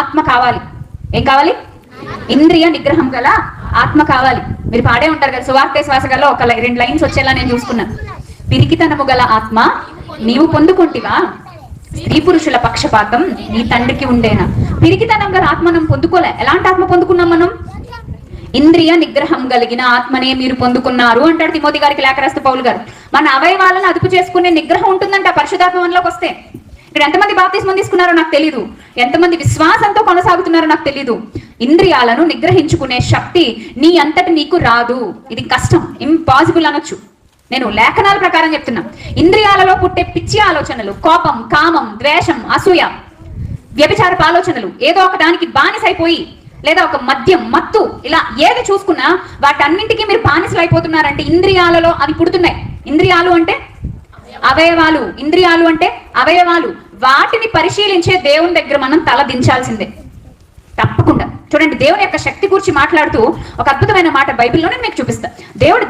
ఆత్మ కావాలి. ఏం కావాలి? ఇంద్రియ నిగ్రహం గల ఆత్మ కావాలి. మీరు పాడే ఉంటారు కదా సువార్తే శ్వాసగలో ఒక రెండు లైన్స్ వచ్చేలా నేను చూసుకున్నాను పిరికితనము గల ఆత్మ నీవు పొందుకుంటివా? స్త్రీ పురుషుల పక్షపాతం నీ తండ్రికి ఉండేనా? పిరికితనం గల ఆత్మ మనం పొందుకోలే. ఎలాంటి ఆత్మ పొందుకున్నాం మనం? ఇంద్రియ నిగ్రహం కలిగిన ఆత్మనే మీరు పొందుకున్నారు అంటాడు తిమోతి గారికి లేఖ పౌలు గారు. మన అవయవాలను అదుపు చేసుకునే నిగ్రహం ఉంటుందంట పరిశుధాత్మ మనలోకి వస్తే. ఇక్కడ ఎంతమంది బాప్తిస్మం తీసుకున్నారో నాకు తెలియదు ఎంతమంది విశ్వాసంతో కొనసాగుతున్నారో నాకు తెలియదు ఇంద్రియాలను నిగ్రహించుకునే శక్తి నీ అంతటి నీకు రాదు. ఇది కష్టం. ఇంపాసిబుల్ అనొచ్చు. నేను లేఖనాల ప్రకారం చెప్తున్నా. ఇంద్రియాలలో పుట్టే పిచ్చి ఆలోచనలు కోపం కామం ద్వేషం అసూయ వ్యభిచారపు ఆలోచనలు ఏదో ఒక దానికి బానిసైపోయి లేదా ఒక మద్యం మత్తు ఇలా ఏది చూసుకున్నా వాటన్నింటికి మీరు బానిసలు అయిపోతున్నారంటే ఇంద్రియాలలో అవి పుడుతున్నాయి. ఇంద్రియాలు అంటే అవయవాలు. ఇంద్రియాలు అంటే అవయవాలు. వాటిని పరిశీలించే దేవుని దగ్గర మనం తల దించాల్సిందే. తప్పకుండా. చూడండి దేవుని యొక్క శక్తి గురించి మాట్లాడుతూ ఒక అద్భుతమైన మాట బైబిల్లోనే మీకు చూపిస్తా. దేవుడు